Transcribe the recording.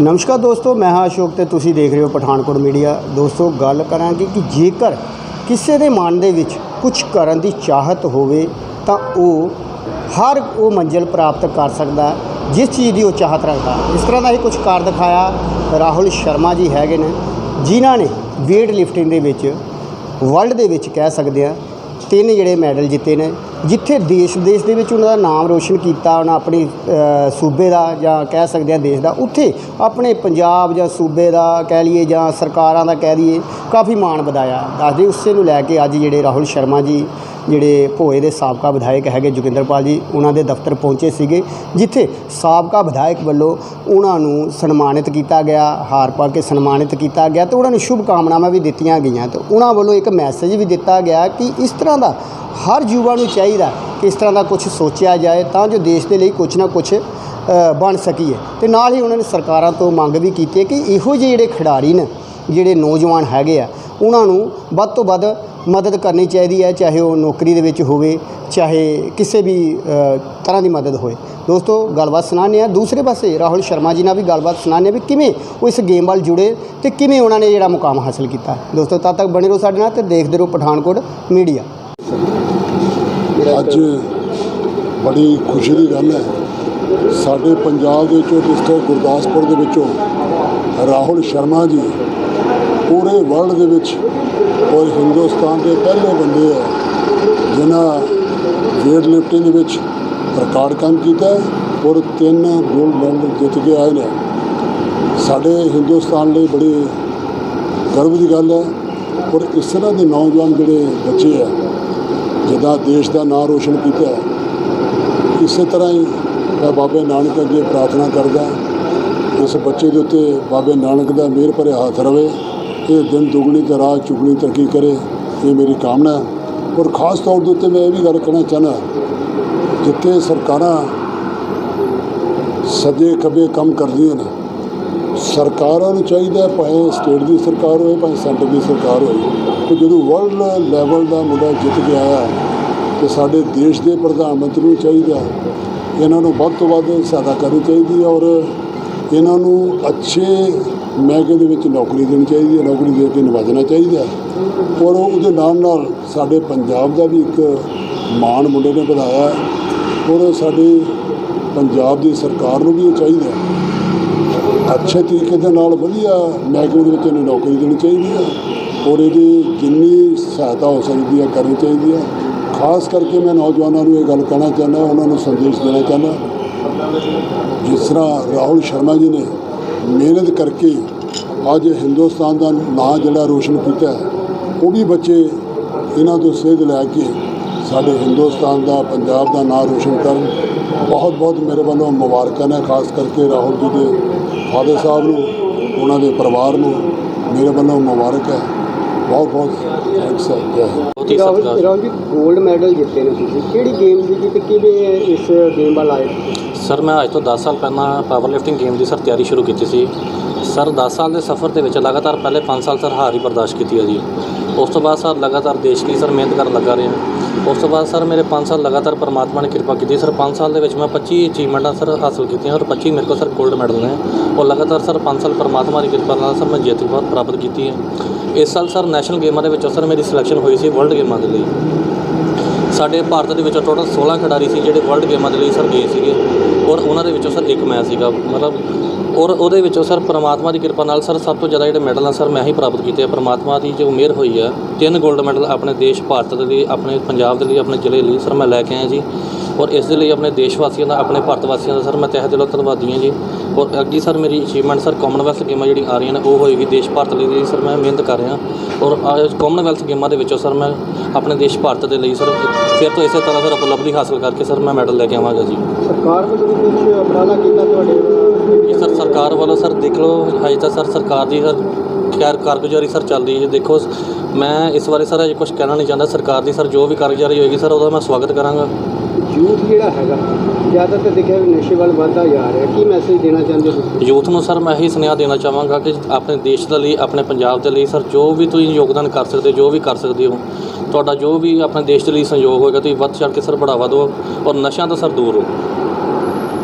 ਨਮਸਕਾਰ ਦੋਸਤੋ, ਮੈਂ ਹਾਂ ਅਸ਼ੋਕ ਤੇ ਤੁਸੀਂ ਦੇਖ ਰਹੇ ਹੋ ਪਠਾਨਕੋਟ ਮੀਡੀਆ। ਦੋਸਤੋ, ਗੱਲ ਕਰਾਂਗੇ ਕਿ ਜੇਕਰ ਕਿਸੇ ਦੇ ਮਨ ਦੇ ਵਿੱਚ ਕੁਝ ਕਰਨ ਦੀ ਚਾਹਤ ਹੋਵੇ, ਤਾਂ ਉਹ ਹਰ ਉਹ ਮੰਜ਼ਿਲ ਪ੍ਰਾਪਤ ਕਰ ਸਕਦਾ, ਜਿਸ ਚੀਜ਼ ਦੀ ਉਹ ਚਾਹਤ ਰੱਖਦਾ। ਇਸ ਤਰ੍ਹਾਂ ਦਾ ਹੀ ਕੁਝ ਕਰ ਦਿਖਾਇਆ ਰਾਹੁਲ ਸ਼ਰਮਾ ਜੀ ਹੈਗੇ ਨੇ, ਜਿਨ੍ਹਾਂ ਨੇ weight lifting ਦੇ ਵਿੱਚ ਵਰਲਡ ਦੇ ਵਿੱਚ ਕਹਿ ਸਕਦੇ ਆ, ਤਿੰਨ ਜਿਹੜੇ ਮੈਡਲ ਜਿੱਤੇ ਨੇ। ਜਿੱਥੇ ਦੇਸ਼ ਵਿਦੇਸ਼ ਦੇ ਵਿੱਚ ਉਹਨਾਂ ਦਾ ਨਾਮ ਰੋਸ਼ਨ ਕੀਤਾ, ਉਹਨਾਂ ਆਪਣੀ ਸੂਬੇ ਦਾ ਜਾਂ ਕਹਿ ਸਕਦੇ ਆ ਦੇਸ਼ ਦਾ, ਉੱਥੇ ਆਪਣੇ ਪੰਜਾਬ ਜਾਂ ਸੂਬੇ ਦਾ ਕਹਿ ਲਈਏ ਜਾਂ ਸਰਕਾਰਾਂ ਦਾ ਕਹਿ ਲਈਏ ਕਾਫੀ ਮਾਣ ਵਧਾਇਆ। ਦੱਸਦੇ ਉਸੇ ਨੂੰ ਲੈ ਕੇ ਅੱਜ ਜਿਹੜੇ ਰਾਹੁਲ ਸ਼ਰਮਾ ਜੀ, ਜਿਹੜੇ ਭੋਏ ਦੇ ਸਾਬਕਾ ਵਿਧਾਇਕ ਹੈਗੇ ਜੋਗਿੰਦਰਪਾਲ ਜੀ, ਉਹਨਾਂ ਦੇ ਦਫ਼ਤਰ ਪਹੁੰਚੇ ਸੀਗੇ, ਜਿੱਥੇ ਸਾਬਕਾ ਵਿਧਾਇਕ ਵੱਲੋਂ ਉਹਨਾਂ ਨੂੰ ਸਨਮਾਨਿਤ ਕੀਤਾ ਗਿਆ, ਹਾਰ ਪਾ ਕੇ ਸਨਮਾਨਿਤ ਕੀਤਾ ਗਿਆ ਤੇ ਉਹਨਾਂ ਨੂੰ ਸ਼ੁਭ ਕਾਮਨਾਵਾਂ ਵੀ ਦਿੱਤੀਆਂ ਗਈਆਂ ਤੇ ਉਹਨਾਂ ਵੱਲੋਂ ਇੱਕ ਮੈਸੇਜ ਵੀ ਦਿੱਤਾ ਗਿਆ ਕਿ ਇਸ ਤਰ੍ਹਾਂ ਦਾ ਹਰ ਯੁਵਾ ਨੂੰ ਚਾਹੀਦਾ ਕਿ ਇਸ ਤਰ੍ਹਾਂ ਦਾ ਕੁਝ ਸੋਚਿਆ ਜਾਏ ਤਾਂ ਜੋ ਦੇਸ਼ ਦੇ ਲਈ ਕੁਝ ਨਾ ਕੁਝ ਬਣ ਸਕੀਏ। ਤੇ ਨਾਲ ਹੀ ਉਹਨਾਂ ਨੇ ਸਰਕਾਰਾਂ ਤੋਂ ਮੰਗ ਵੀ ਕੀਤੀ ਹੈ ਕਿ ਇਹੋ ਜਿਹੇ ਜਿਹੜੇ ਖਿਡਾਰੀ ਨੇ, ਜਿਹੜੇ ਨੌਜਵਾਨ ਹੈਗੇ ਆ, ਉਹਨਾਂ ਨੂੰ ਵੱਧ ਤੋਂ ਵੱਧ ਮਦਦ ਕਰਨੀ ਚਾਹੀਦੀ ਹੈ, ਚਾਹੇ ਉਹ ਨੌਕਰੀ ਦੇ ਵਿੱਚ ਹੋਵੇ, ਚਾਹੇ ਕਿਸੇ ਵੀ ਤਰ੍ਹਾਂ ਦੀ ਮਦਦ ਹੋਵੇ। ਦੋਸਤੋ, ਗੱਲਬਾਤ ਸੁਣਾਉਂਦੇ ਆ ਦੂਸਰੇ ਪਾਸੇ ਰਾਹੁਲ ਸ਼ਰਮਾ ਜੀ ਨਾਲ ਵੀ ਗੱਲਬਾਤ ਸੁਣਾਉਂਦੇ ਆ ਵੀ ਕਿਵੇਂ ਉਹ ਇਸ ਗੇਮ ਵੱਲ ਜੁੜੇ ਤੇ ਕਿਵੇਂ ਉਹਨਾਂ ਨੇ ਜਿਹੜਾ ਮੁਕਾਮ ਹਾਸਲ ਕੀਤਾ। ਦੋਸਤੋ, ਤਦ ਤੱਕ ਬਣੇ ਰਹੋ ਸਾਡੇ ਨਾਲ ਤੇ ਦੇਖਦੇ ਰਹੋ ਪਠਾਨਕੋਟ ਮੀਡੀਆ। ਅੱਜ ਬੜੀ ਖੁਸ਼ੀ ਦੀ ਗੱਲ ਹੈ। ਸਾਡੇ ਪੰਜਾਬ ਦੇ ਵਿੱਚੋਂ ਡਿਸਟ੍ਰਿਕਟ ਗੁਰਦਾਸਪੁਰ ਦੇ ਵਿੱਚੋਂ ਰਾਹੁਲ ਸ਼ਰਮਾ ਜੀ ਪੂਰੇ ਵਰਲਡ ਦੇ ਵਿੱਚ ਔਰ ਹਿੰਦੁਸਤਾਨ ਦੇ ਪਹਿਲੇ ਬੰਦੇ ਹੈ ਜਿਨ੍ਹਾਂ ਵੇਟ ਲਿਫਟਿੰਗ ਦੇ ਵਿੱਚ ਰਿਕਾਰਡ ਕੰਮ ਕੀਤਾ ਔਰ ਤਿੰਨ ਗੋਲਡ ਮੈਡਲ ਜਿੱਤ ਕੇ ਆਏ ਨੇ। ਸਾਡੇ ਹਿੰਦੁਸਤਾਨ ਲਈ ਬੜੀ ਗਰਵ ਦੀ ਗੱਲ ਹੈ ਔਰ ਇਸ ਤਰ੍ਹਾਂ ਦੇ ਨੌਜਵਾਨ ਜਿਹੜੇ ਬੱਚੇ ਆ ਜਿੱਦਾਂ ਦੇਸ਼ ਦਾ ਨਾਂ ਰੋਸ਼ਨ ਕੀਤਾ ਹੈ। ਇਸੇ ਤਰ੍ਹਾਂ ਹੀ ਮੈਂ ਬਾਬੇ ਨਾਨਕ ਅੱਗੇ ਪ੍ਰਾਰਥਨਾ ਕਰਦਾ ਇਸ ਬੱਚੇ ਦੇ ਉੱਤੇ ਬਾਬੇ ਨਾਨਕ ਦਾ ਮਿਹਰ ਭਰੇ ਹੱਥ ਰਵੇ। ਇਹ ਦਿਨ ਦੁਗਣੀ ਤੇ ਰਾਤ ਚੁਗਣੀ ਤਰੱਕੀ ਕਰੇ। ਇਹ ਮੇਰੀ ਕਾਮਨਾ ਹੈ। ਔਰ ਖਾਸ ਤੌਰ ਦੇ ਉੱਤੇ ਮੈਂ ਇਹ ਵੀ ਗੱਲ ਕਹਿਣਾ ਚਾਹੁੰਦਾ ਜਿੱਥੇ ਸਰਕਾਰਾਂ ਸੱਜੇ ਖੱਬੇ ਕੰਮ ਕਰਦੀਆਂ ਨੇ, ਸਰਕਾਰਾਂ ਨੂੰ ਚਾਹੀਦਾ ਭਾਵੇਂ ਸਟੇਟ ਦੀ ਸਰਕਾਰ ਹੋਵੇ, ਭਾਵੇਂ ਸੈਂਟਰ ਦੀ ਸਰਕਾਰ ਹੋਵੇ। ਕਿ ਜਦੋਂ ਵਰਲਡ ਲੈਵਲ ਦਾ ਮੁੰਡਾ ਜਿੱਤ ਕੇ ਆਇਆ ਤੇ ਸਾਡੇ ਦੇਸ਼ ਦੇ ਪ੍ਰਧਾਨ ਮੰਤਰੀ ਨੂੰ ਚਾਹੀਦਾ ਇਹਨਾਂ ਨੂੰ ਵੱਧ ਤੋਂ ਵੱਧ ਸਹਾਇਤਾ ਕਰਨੀ ਚਾਹੀਦੀ ਔਰ ਇਹਨਾਂ ਨੂੰ ਅੱਛੇ ਮਹਿਕਮੇ ਦੇ ਵਿੱਚ ਨੌਕਰੀ ਦੇਣੀ ਚਾਹੀਦੀ ਹੈ, ਨੌਕਰੀ ਦੇ ਕੇ ਨਿਵਾਜਣਾ ਚਾਹੀਦਾ ਔਰ ਉਹਦੇ ਨਾਲ ਨਾਲ ਸਾਡੇ ਪੰਜਾਬ ਦਾ ਵੀ ਇੱਕ ਮਾਣ ਮੁੰਡੇ ਨੇ ਵਧਾਇਆ ਔਰ ਸਾਡੇ ਪੰਜਾਬ ਦੀ ਸਰਕਾਰ ਨੂੰ ਵੀ ਇਹ ਚਾਹੀਦਾ ਅੱਛੇ ਤਰੀਕੇ ਦੇ ਨਾਲ ਵਧੀਆ ਮਹਿਕਮੇ ਦੇ ਵਿੱਚ ਇਹਨੂੰ ਨੌਕਰੀ ਦੇਣੀ ਚਾਹੀਦੀ ਹੈ। ਔਰ ਇਹਦੀ ਜਿੰਨੀ ਸਹਾਇਤਾ ਹੋ ਸਕਦੀ ਹੈ, ਕਰਨੀ ਚਾਹੀਦੀ ਹੈ। ਖਾਸ ਕਰਕੇ ਮੈਂ ਨੌਜਵਾਨਾਂ ਨੂੰ ਇਹ ਗੱਲ ਕਹਿਣਾ ਚਾਹੁੰਦਾ, ਉਹਨਾਂ ਨੂੰ ਸੰਦੇਸ਼ ਦੇਣਾ ਚਾਹੁੰਦਾ, ਜਿਸ ਤਰ੍ਹਾਂ ਰਾਹੁਲ ਸ਼ਰਮਾ ਜੀ ਨੇ ਮਿਹਨਤ ਕਰਕੇ ਅੱਜ ਹਿੰਦੁਸਤਾਨ ਦਾ ਨਾਂ ਜਿਹੜਾ ਰੋਸ਼ਨ ਕੀਤਾ ਹੈ, ਉਹ ਵੀ ਬੱਚੇ ਇਹਨਾਂ ਤੋਂ ਸੇਧ ਲੈ ਕੇ ਸਾਡੇ ਹਿੰਦੁਸਤਾਨ ਦਾ, ਪੰਜਾਬ ਦਾ ਨਾਂ ਰੋਸ਼ਨ ਕਰਨ। ਬਹੁਤ ਬਹੁਤ ਮੇਰੇ ਵੱਲੋਂ ਮੁਬਾਰਕਾਂ ਨੇ, ਖਾਸ ਕਰਕੇ ਰਾਹੁਲ ਜੀ ਦੇ ਫਾਦਰ ਸਾਹਿਬ ਨੂੰ, ਉਹਨਾਂ ਦੇ ਪਰਿਵਾਰ ਨੂੰ ਮੇਰੇ ਵੱਲੋਂ ਮੁਬਾਰਕ ਹੈ। ਬਹੁਤ ਬਹੁਤ ਥੈਂਕਸ ਹੈ ਬਹੁਤ ਹੀ ਸਤਿਕਾਰ ਰਾਹੁਲ ਜੀ 골ਡ ਮੈਡਲ ਜਿੱਤੇ ਨੇ ਤੁਸੀਂ। ਕਿਹੜੀ ਗੇਮ ਸੀ ਤੇ ਕਿਵੇਂ ਇਸ ਗੇਮ ਵੱਲ ਆਏ? ਸਰ ਮੈਂ ਅੱਜ ਤੋਂ 10 ਸਾਲ ਪਹਿਲਾਂ ਪਾਵਰ ਲਿਫਟਿੰਗ ਗੇਮ ਦੀ ਸਰ ਤਿਆਰੀ ਸ਼ੁਰੂ ਕੀਤੀ ਸੀ। ਸਰ 10 ਸਾਲ ਦੇ ਸਫ਼ਰ ਦੇ ਵਿੱਚ ਲਗਾਤਾਰ ਪਹਿਲੇ 5 ਸਾਲ ਸਰ ਹਾਰ ਹੀ ਬਰਦਾਸ਼ਤ ਕੀਤੀ ਹੈ ਜੀ। ਉਸ ਤੋਂ ਬਾਅਦ ਸਰ ਲਗਾਤਾਰ ਦੇਸ਼ ਲਈ ਸਰ ਮਿਹਨਤ ਕਰਨ ਲੱਗਾ ਰਿਹਾ। ਉਸ ਤੋਂ ਬਾਅਦ ਸਰ ਮੇਰੇ 5 ਸਾਲ ਲਗਾਤਾਰ ਪਰਮਾਤਮਾ ਨੇ ਕਿਰਪਾ ਕੀਤੀ। ਸਰ 5 ਸਾਲ ਦੇ ਵਿੱਚ ਮੈਂ 25 ਅਚੀਵਮੈਂਟਾਂ ਸਰ ਹਾਸਲ ਕੀਤੀਆਂ ਔਰ 25 ਮੇਰੇ ਕੋਲ ਸਰ 골ਡ ਮੈਡਲ ਨੇ। ਔਰ ਲਗਾਤਾਰ ਸਰ 5 ਸਾਲ ਪਰਮਾਤਮਾ ਦੀ ਕਿਰਪਾ ਨਾਲ ਸਰ ਮੈਂ ਜਿੱਤ ਪ੍ਰਾ- ਪ੍ਰਾਪਤ ਕੀਤੀ ਹੈ। ਇਸ ਸਾਲ ਸਰ ਨੈਸ਼ਨਲ ਗੇਮਾਂ ਦੇ ਵਿੱਚੋਂ ਸਰ ਮੇਰੀ ਸਿਲੈਕਸ਼ਨ ਹੋਈ ਸੀ ਵਰਲਡ ਗੇਮਾਂ ਦੇ ਲਈ। ਸਾਡੇ ਭਾਰਤ ਦੇ ਵਿੱਚੋਂ ਟੋਟਲ 16 ਖਿਡਾਰੀ ਸੀ ਜਿਹੜੇ ਵਰਲਡ ਗੇਮਾਂ ਦੇ ਲਈ ਸਰ ਗਏ ਸੀਗੇ। ਔਰ ਉਹਨਾਂ ਦੇ ਵਿੱਚੋਂ ਸਰ ਇੱਕ ਮੈਂ ਸੀਗਾ, ਮਤਲਬ ਔਰ ਉਹਦੇ ਵਿੱਚੋਂ ਸਰ ਪ੍ਰਮਾਤਮਾ ਦੀ ਕਿਰਪਾ ਨਾਲ ਸਰ ਸਭ ਤੋਂ ਜ਼ਿਆਦਾ ਜਿਹੜੇ ਮੈਡਲ ਆ ਸਰ ਮੈਂ ਹੀ ਪ੍ਰਾਪਤ ਕੀਤੇ ਆ। ਪ੍ਰਮਾਤਮਾ ਦੀ ਜੋ ਮਿਹਰ ਹੋਈ ਆ, ਤਿੰਨ 골ਡ ਮੈਡਲ ਆਪਣੇ ਦੇਸ਼, ਭਾਰਤ ਦੇ ਲਈ, ਆਪਣੇ ਪੰਜਾਬ ਦੇ ਲਈ, ਆਪਣੇ ਜ਼ਿਲ੍ਹੇ ਲਈ ਸਰ ਮੈਂ ਲੈ ਕੇ ਆਇਆ ਜੀ। ਔਰ ਇਸ ਦੇ ਲਈ ਆਪਣੇ ਦੇਸ਼ ਵਾਸੀਆਂ ਦਾ ਆਪਣੇ ਭਾਰਤ ਵਾਸੀਆਂ ਦਾ ਸਰ ਮੈਂ ਤਹਿ ਦਿਲੋਂ ਧੰਨਵਾਦੀ ਹਾਂ ਜੀ। ਔਰ ਅੱਗੇ ਸਰ ਮੇਰੀ ਅਚੀਵਮੈਂਟ ਸਰ ਕਾਮਨਵੈਲਥ ਗੇਮਾਂ ਜਿਹੜੀ ਆ ਰਹੀਆਂ ਨੇ ਉਹ ਹੋਏਗੀ ਦੇਸ਼ ਭਾਰਤ ਲਈ ਸਰ ਮੈਂ ਮਿਹਨਤ ਕਰ ਰਿਹਾ। ਔਰ ਕਾਮਨਵੈਲਥ ਗੇਮਾਂ ਦੇ ਵਿੱਚੋਂ ਸਰ ਮੈਂ ਆਪਣੇ ਦੇਸ਼ ਭਾਰਤ ਦੇ ਲਈ ਸਰ ਫਿਰ ਤੋਂ ਇਸੇ ਤਰ੍ਹਾਂ ਸਰ ਉਪਲਬਧੀ ਹਾਸਲ ਕਰਕੇ ਸਰ ਮੈਂ ਮੈਡਲ ਲੈ ਕੇ ਆਵਾਂਗਾ ਜੀ। ਸਰਕਾਰ ਵੱਲੋਂ ਕੁਝ ਉਪਰਾਲਾ ਕੀਤਾ ਤੁਹਾਡੇ ਸਰ ਸਰਕਾਰ ਵੱਲੋਂ ਸਰ ਦੇਖ ਲਓ ਹਜੇ ਤਾਂ ਸਰ ਸਰਕਾਰ ਦੀ ਸਰ ਖੈਰ ਕਾਰਗੁਜ਼ਾਰੀ ਸਰ ਚੱਲਦੀ ਹੈ ਦੇਖੋ ਮੈਂ ਇਸ ਬਾਰੇ ਸਰ ਅਜੇ ਕੁਝ ਕਹਿਣਾ ਨਹੀਂ ਚਾਹੁੰਦਾ। ਸਰਕਾਰ ਦੀ ਸਰ ਜੋ ਵੀ ਕਾਰਗੁਜ਼ਾਰੀ ਹੋਏਗੀ ਸਰ ਉਹਦਾ ਮੈਂ ਸਵਾਗਤ ਕਰਾਂਗਾ। ਯੂਥ ਜਿਹੜਾ ਹੈਗਾ, ਜ਼ਿਆਦਾਤਰ ਦੇਖਿਆ ਵੀ ਨਸ਼ੇ ਵੱਲ ਵੱਧਦਾ ਜਾ ਰਿਹਾ। ਕੀ ਮੈਸੇਜ ਦੇਣਾ ਚਾਹੁੰਦੇ ਹੋ ਤੁਸੀਂ? ਯੂਥ ਨੂੰ ਸਰ, ਮੈਂ ਇਹੀ ਸੁਨੇਹਾ ਦੇਣਾ ਚਾਹਾਂਗਾ ਕਿ ਆਪਣੇ ਦੇਸ਼ ਦੇ ਲਈ, ਆਪਣੇ ਪੰਜਾਬ ਦੇ ਲਈ, ਸਰ, ਜੋ ਵੀ ਤੁਸੀਂ ਯੋਗਦਾਨ ਕਰ ਸਕਦੇ ਹੋ ਜੋ ਵੀ ਕਰ ਸਕਦੇ ਹੋ, ਤੁਹਾਡਾ ਜੋ ਵੀ ਆਪਣੇ ਦੇਸ਼ ਦੇ ਲਈ ਸਹਿਯੋਗ ਹੋਏਗਾ, ਤੁਸੀਂ ਵੱਧ ਚੜ੍ਹ ਕੇ ਸਰ, ਬੜਾਵਾ ਦਿਓ ਔਰ ਨਸ਼ਿਆਂ ਤੋਂ ਸਰ, ਦੂਰ ਰਹੋ।